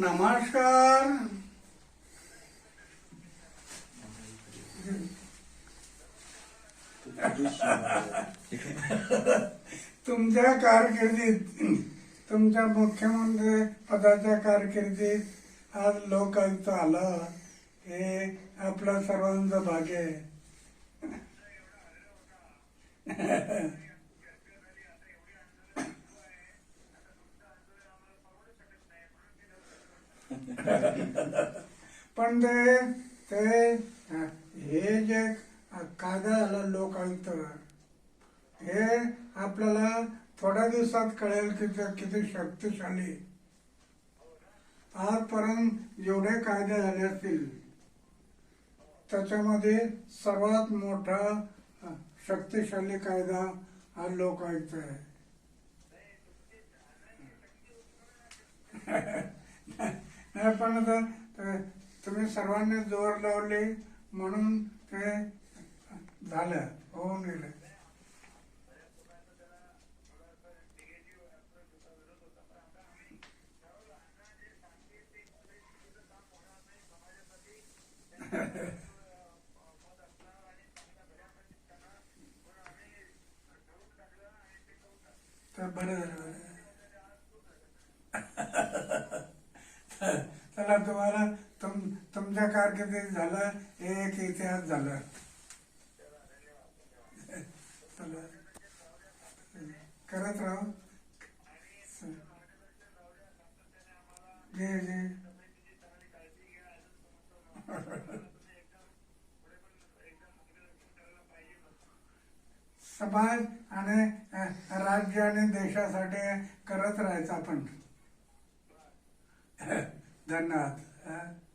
नमस्कार. तुमच्या कारकिर्दीत तुमच्या मुख्यमंत्री पदाच्या कारकिर्दीत आज लोकायुक्त आलं. हे आपलं सर्वांचं भाग्य आहे. पण ते ते हे जे कायदा झाला लोकायुक्त हे आपल्याला थोड्या दिवसात कळेल की ते किती शक्तिशाली. आजपर्यंत जेवढे कायदे झाले असतील त्याच्यामध्ये सर्वात मोठा शक्तिशाली कायदा हा लोकायुक्त आहे. नाही पण तुम्ही सर्वांनी जोर लावले म्हणून ते झालं होऊन गेलं. तर बरं झालं बरं झालं. चला तुम्हाला तुम तुमच्या कारकिर्दीत झालं हे एक इतिहास झाला. चला. करत राहू. जी जी. समाज आणि राज्य आणि देशासाठी करत राहायचं आपण. धन्यवाद